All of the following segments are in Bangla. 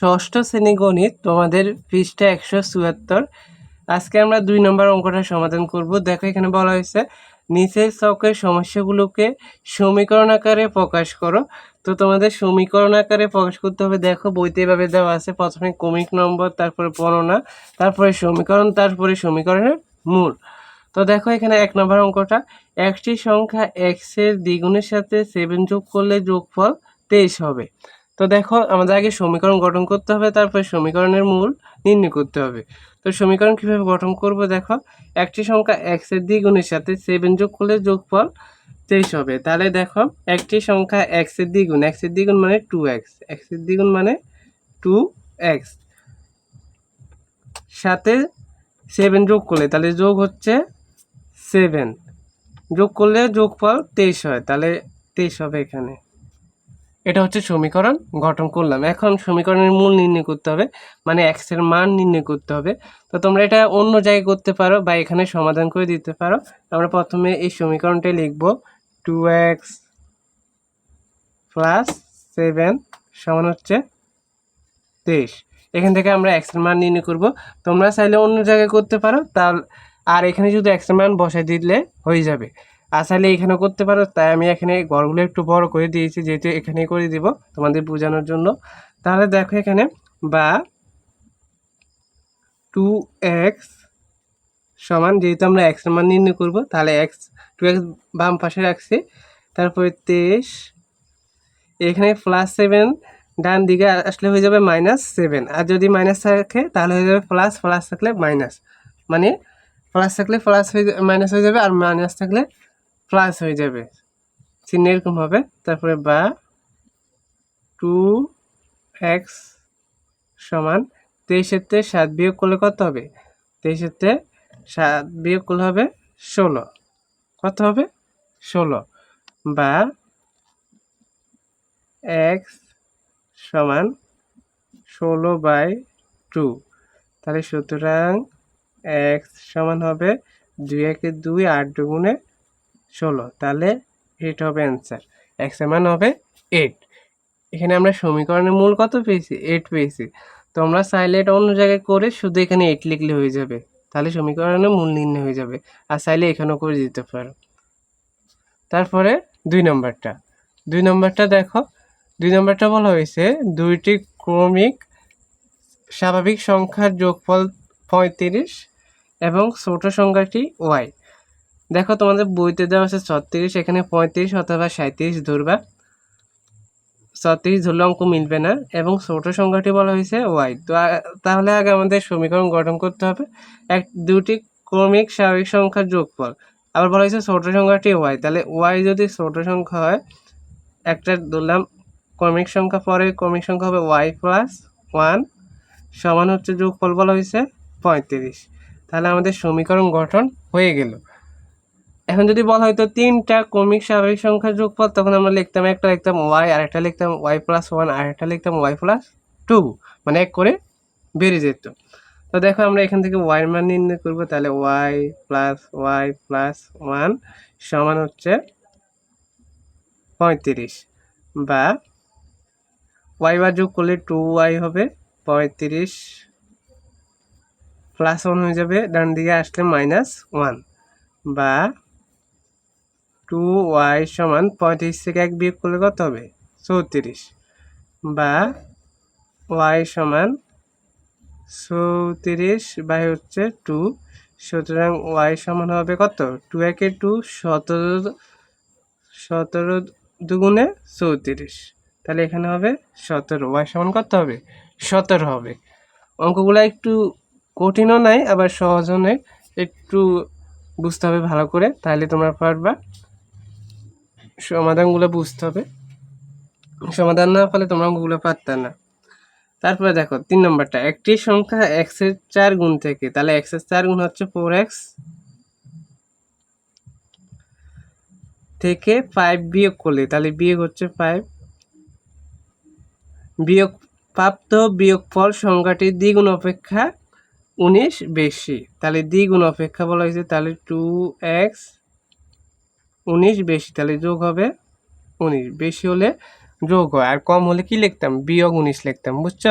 ষষ্ঠ শ্রেণি গণিত তোমাদের পৃষ্ঠা একশো চুয়াত্তর। আজকে আমরা দুই নম্বর অঙ্কটা সমাধান করব। দেখো এখানে বলা হয়েছে, নিচের চকের সমস্যাগুলোকে সমীকরণ আকারে প্রকাশ করো। তো তোমাদের সমীকরণ আকারে প্রকাশ করতে হবে। দেখো বইতে এভাবে দেওয়া আছে, প্রথমে কমিক নম্বর, তারপরে বর্ণনা, তারপরে সমীকরণ, তারপরে সমীকরণের মূল। তো দেখো এখানে এক নম্বর অঙ্কটা, একটি সংখ্যা এক্সের দ্বিগুণের সাথে সেভেন যোগ করলে যোগফল তেইশ হবে। তো দেখো, আমাদের আগে সমীকরণ গঠন করতে হবে, তারপরে সমীকরণের মূল নির্ণয় করতে হবে। তো সমীকরণ কীভাবে গঠন করব দেখো, একটি সংখ্যা এক্সের দ্বিগুণের সাথে সেভেন যোগ করলে যোগফল তেইশ হবে। তাহলে দেখো, একটি সংখ্যা এক্সের দ্বিগুণ এক্সের দ্বিগুণ মানে টু এক্স এক্সের দ্বিগুণ মানে টু এক্স সাথে সেভেন যোগ করলে, তাহলে যোগ হচ্ছে সেভেন যোগ করলে যোগফল তেইশ হয়, তাহলে তেইশ হবে এখানে। এটা হচ্ছে সমীকরণ, গঠন করলাম। এখন সমীকরণের মূল নির্ণয় করতে হবে মানে এক্সের মান নির্ণয় করতে হবে। তো তোমরা এটা অন্য জায়গায় করতে পারো বা এখানে সমাধান করে দিতে পারো। আমরা প্রথমে এই সমীকরণটাই লিখব টু এক্স প্লাস সেভেন সমান হচ্ছে তেইশ। এখান থেকে আমরা এক্সের মান নির্ণয় করব। তোমরা চাইলে অন্য জায়গায় করতে পারো তার আর এখানে যদি এক্সের মান বসাই দিলে হয়ে যাবে। আর চাইলে এখানেও করতে পারো। তাই আমি এখানে ঘরগুলো একটু বড় করে দিয়েছি, যেহেতু এখানে করে দিব তোমাদের বোঝানোর জন্য। তাহলে দেখো এখানে বা টু এক্স সমান, যেহেতু আমরা এক্স মান নির্ণয় করব, তাহলে এক্স টু এক্স বাম পাশে রাখছি। তারপরে তেইশ, এখানে প্লাস সেভেন ডান দিকে আসলে হয়ে যাবে মাইনাস সেভেন আর যদি মাইনাস থাকে, তাহলে হয়ে যাবে প্লাস প্লাস থাকলে মাইনাস মানে প্লাস থাকলে প্লাস হয়ে মাইনাস হয়ে যাবে আর মাইনাস থাকলে প্লাস হয়ে যাবে। চিহ্ন এরকম হবে। তারপরে বা টু এক্স সমান তেইশের তে সাত বিয়োগ করলে কত হবে? তেইশের তে সাত বিয়োগ করলে হবে ষোলো। কত হবে? ষোলো। বা এক্স সমান ষোলো বাই টু। তাহলে সুতরাং এক্স সমান হবে দুই একে দুই আট দুগুণে ষোলো, তাহলে এইট হবে অ্যান্সার এক্সের মান হবে এইট এখানে আমরা সমীকরণের মূল কত পেয়েছি? এইট পেয়েছি। তোমরা চাইলে এটা অন্য জায়গায় করে শুধু এখানে এইট লিখলে হয়ে যাবে। তাহলে সমীকরণের মূল নির্ণয় হয়ে যাবে। আর চাইলে এখানেও করে দিতে পারো। তারপরে দুই নম্বরটা। দুই নম্বরটা দেখো। দুই নম্বরটা বলা হয়েছে দুইটি ক্রমিক স্বাভাবিক সংখ্যার যোগফল পঁয়ত্রিশ এবং ছোট সংখ্যাটি ওয়াই দেখো তোমাদের বইতে দেওয়া আছে ছত্রিশ, এখানে পঁয়ত্রিশ অথবা সাঁত্রিশ ধরবা। ছত্রিশ ধরলে অঙ্ক মিলবে না এবং ছোট সংখ্যাটি বলা হয়েছে ওয়াই। তো তাহলে আগে আমাদের সমীকরণ গঠন করতে হবে। এক, দুটি ক্রমিক স্বাভাবিক সংখ্যার যোগফল। আবার বলা হয়েছে ছোট সংখ্যাটি ওয়াই। তাহলে ওয়াই যদি ছোট সংখ্যা হয়, একটা ধরলাম ক্রমিক সংখ্যা পরে ক্রমিক সংখ্যা হবে ওয়াই প্লাস ওয়ান সমান হচ্ছে যোগফল বলা হয়েছে পঁয়ত্রিশ। তাহলে আমাদের সমীকরণ গঠন হয়ে গেল। এখন যদি বলা হয়তো তিনটা ক্রমিক স্বাভাবিক সংখ্যার যোগফল, তখন আমরা লিখতাম একটা লিখতাম ওয়াই আর একটা লিখতাম ওয়াই প্লাস ওয়ান আর একটা লিখতাম ওয়াই প্লাস টু মানে এক করে বেড়ে যেত। তো দেখো আমরা এখান থেকে ওয়াই মান নির্ণয় করব, তাহলে Y plus Y plus one সমান হচ্ছে পঁয়ত্রিশ বা ওয়াই বার যোগ করলে টু ওয়াই হবে, পঁয়ত্রিশ প্লাস ওয়ান হয়ে যাবে, ডান দিকে আসলে মাইনাস ওয়ান বা টু ওয়াই সমান পঁয়ত্রিশ থেকে এক বিয়োগ করলে কত হবে? চৌত্রিশ। বা ওয়াই সমান চৌত্রিশ বাই হচ্ছে টু সুতরাং ওয়াই সমান হবে কত? টু একে টু সতেরো সতেরো দুগুণে চৌত্রিশ। তাহলে এখানে হবে সতেরো। ওয়াই সমান কত হবে? সতেরো হবে। অঙ্কগুলো একটু কঠিনও নাই আবার সহজও নেই একটু বুঝতে হবে ভালো করে, তাহলে তোমরা পারবা। সমাধানগুলো বুঝতে হবে। সমাধান না ফলে তোমরা অঙ্কগুলো পারতে না। তারপরে দেখো, তিন নম্বরটা, একটি সংখ্যা এক্সের চার গুণ থেকে, তাহলে এক্সের চার গুণ হচ্ছে ফোর এক্স থেকে ফাইভ বিয়োগ করলে, তাহলে বিয়োগ হচ্ছে ফাইভ বিয়োগ, প্রাপ্ত বিয়োগফল সংখ্যাটির দ্বিগুণ অপেক্ষা উনিশ বেশি, তাহলে দ্বিগুণ অপেক্ষা বলা হয়েছে, তাহলে টু এক্স উনিশ বেশি তাহলে যোগ হবে উনিশ। বেশি হলে যোগ হয়। আর কম হলে কি লিখতাম? বিয়োগ উনিশ লিখতাম, বুঝছ?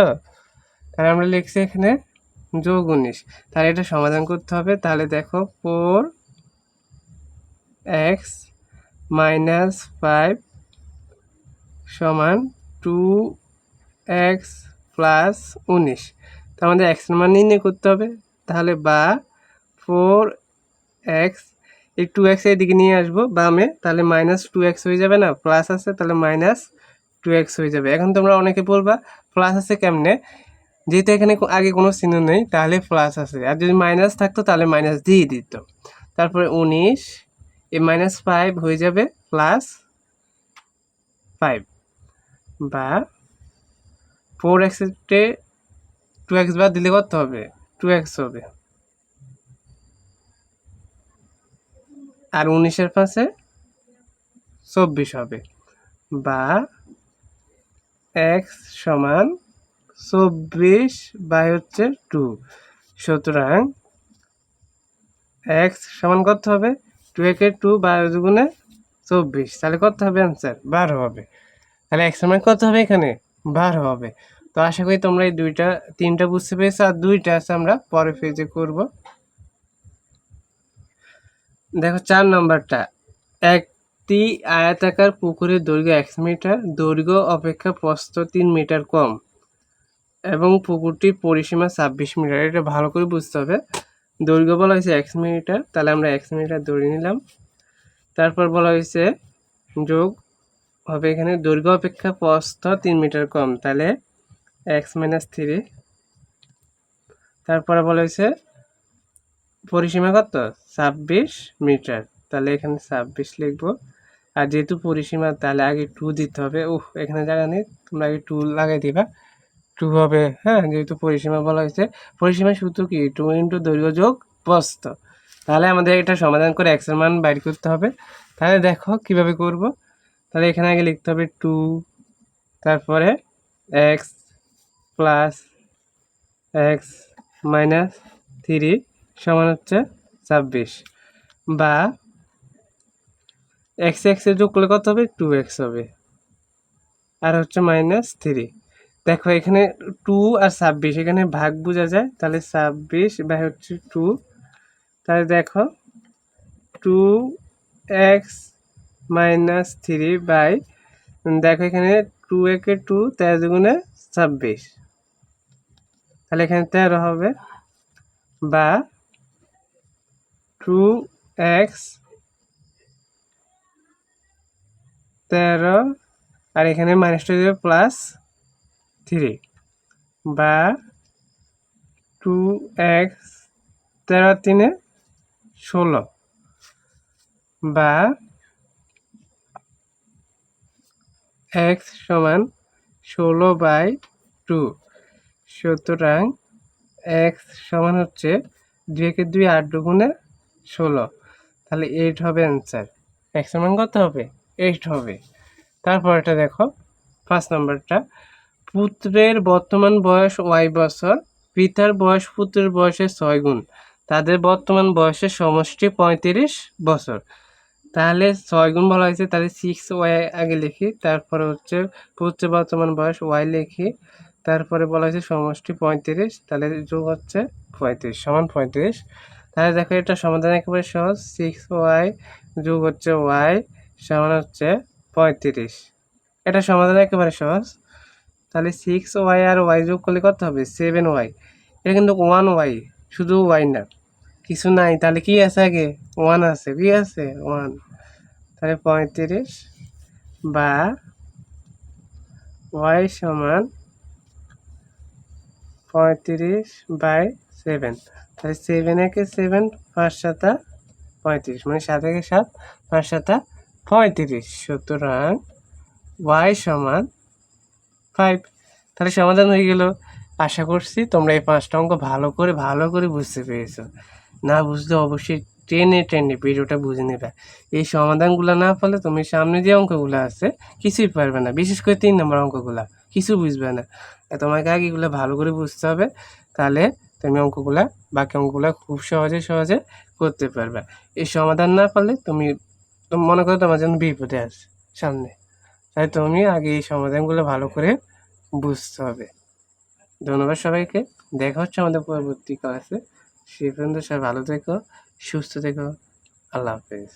তাহলে আমরা লিখছি এখানে যোগ উনিশ। তাহলে এটা সমাধান করতে হবে। তাহলে দেখো ফোর এক্স মাইনাস ফাইভ সমান টু এক্স প্লাস উনিশ। তো আমাদের এক্সের মান নির্ণয় করতে হবে। তাহলে বা ফোর এক্স এই টু এক্স এদিকে নিয়ে আসব, বামে, তাহলে মাইনাস টু এক্স হয়ে যাবে না প্লাস আছে, তাহলে মাইনাস টু এক্স হয়ে যাবে। এখন তোমরা অনেকে বলবা প্লাস আছে কেমনে? যেহেতু এখানে আগে কোনো চিহ্ন নেই, তাহলে প্লাস আছে। আর যদি মাইনাস থাকতো, তাহলে মাইনাস দিয়ে দিত। তারপরে উনিশ এই মাইনাস ফাইভ হয়ে যাবে প্লাস ফাইভ বা ফোর এক্সে টু এক্স বাদ দিলে কত হবে? টু এক্স হবে। আর উনিশের পাশে চব্বিশ হবে। বা এক্স সমান চব্বিশ বাই হচ্ছে টু। সুতরাং এক্স সমান কত হবে? টু একে টু বারো দুগুণে চব্বিশ। তাহলে কত হবে অ্যান্সার বারো হবে। তাহলে এক্স সমান কত হবে এখানে? বারো হবে। তো আশা করি তোমরা এই দুইটা, তিনটা বুঝতে পেরেছ, আর দুইটা আছে আমরা পরে পেজে করব। দেখো চার নম্বরটা। একটি আয়তাকার পুকুরের দৈর্ঘ্য এক মিটার, দৈর্ঘ্য অপেক্ষা প্রস্থ তিন মিটার কম এবং পুকুরটির পরিসীমা ছাব্বিশ মিটার। এটা ভালো করে বুঝতে হবে। দৈর্ঘ্য বলা হয়েছে এক্স মিটার, তাহলে আমরা এক্স মিটার ধরে নিলাম। তারপর বলা হয়েছে যোগ হবে এখানে দৈর্ঘ্য অপেক্ষা প্রস্থ তিন মিটার কম, তাহলে এক্স মাইনাস থ্রি তারপরে বলা হয়েছে পরিসীমা কত? ছাব্বিশ মিটার। তাহলে এখানে ছাব্বিশ লিখব। আর যেহেতু পরিসীমা, তাহলে আগে টু দিতে হবে। উহ এখানে জায়গা নেই। তোমরা আগে টু লাগাই দিবা। টু হবে হ্যাঁ যেহেতু পরিসীমা বলা হয়েছে। পরিসীমা সূত্র কি? টু ইন্টু দৈর্ঘ্য যোগ প্রস্থ তাহলে আমাদের এটা সমাধান করে এক্সের মান বাইর করতে হবে। তাহলে দেখো কীভাবে করব। তাহলে এখানে আগে লিখতে হবে টু তারপরে X plus X minus three সমান হচ্ছে ছাব্বিশ বা এক্স এক্সে যোগ করলে কত হবে? টু এক্স হবে। আর হচ্ছে মাইনাস থ্রি দেখো এখানে টু আর ছাব্বিশ, এখানে ভাগ বোঝা যায়, তাহলে ছাব্বিশ বা হচ্ছে টু তাহলে দেখো two X minus three by, দেখো এখানে টু একে টু তেরো দুগুণে ছাব্বিশ। তাহলে এখানে তেরো হবে বা টু এক্স তেরো, আর এখানে মাইনাস টু দেবে প্লাস থ্রি বা টু এক্স তেরো তিনে ষোলো বা এক্স সমান ষোলো বাই টু সুতরাং এক্স সমান হচ্ছে দুই একে দুই আট দুগুণে ষোলো। তাহলে এইট হবে অ্যান্সার সমান কত হবে? এইট হবে। তারপরটা দেখো পাঁচ নম্বরটা পুত্রের বর্তমান বয়স ওয়াই বছর, পিতার বয়স পুত্রের বয়সের ছয় গুণ। তাদের বর্তমান বয়সের সমষ্টি পঁয়ত্রিশ বছর। তাহলে ছয় গুণ বলা হয়েছে, তাহলে সিক্স ওয়াই আগে লিখি, তারপরে হচ্ছে পুত্রের বর্তমান বয়স ওয়াই লিখি, তারপরে বলা হয়েছে সমষ্টি পঁয়ত্রিশ, তাহলে যোগ হচ্ছে পঁয়ত্রিশ, সমান পঁয়ত্রিশ। তাহলে দেখো এটা সমাধান একেবারে সহজ। সিক্স ওয়াই যোগ হচ্ছে ওয়াই সমান হচ্ছে পঁয়ত্রিশ। এটা সমাধান একেবারে সহজ। তাহলে সিক্স ওয়াই আর ওয়াই যোগ করলে কত হবে? সেভেন ওয়াই এটা কিন্তু ওয়ান ওয়াই শুধু ওয়াই না। কিছু নাই। তাহলে কি আছে আগে? ওয়ান আছে। কি আছে? ওয়ান তাহলে পঁয়ত্রিশ বা ওয়াই সমান পঁয়ত্রিশ বাই সেভেন। তাহলে সেভেন একে সেভেন, পাঁচ সাতা পঁয়ত্রিশ। মানে সাত একে সাত, পাঁচ সাতা পঁয়ত্রিশ। সুতরাং ওয়াই সমান ফাইভ তাহলে সমাধান হয়ে গেল। আশা করছি তোমরা এই পাঁচটা অঙ্ক ভালো করে ভালো করে বুঝতে পেরেছ। না বুঝলে অবশ্যই টেনে টেনে ভিডিওটা বুঝে নেবে। এই সমাধানগুলো না ফলে তুমি সামনে যে অঙ্কগুলো আছে, কিছুই পারবে না। বিশেষ করে তিন নম্বর অঙ্কগুলা, কিছু বুঝবে না। তোমাকে আগে এগুলো ভালো করে বুঝতে হবে। তাহলে তুমি অঙ্কগুলা, বাকি অঙ্কগুলা খুব সহজে সহজে করতে পারবে। এই সমাধান না পারলে তুমি মনে করো তোমার জন্য বিপদে আছে সামনে। তাই তুমি আগে এই সমাধানগুলো ভালো করে বুঝতে হবে। ধন্যবাদ সবাইকে। দেখা হচ্ছে আমাদের পরবর্তী ক্লাসে সে পর্যন্ত সবাই ভালো থেকো, সুস্থ থেকো। আল্লাহ হাফেজ।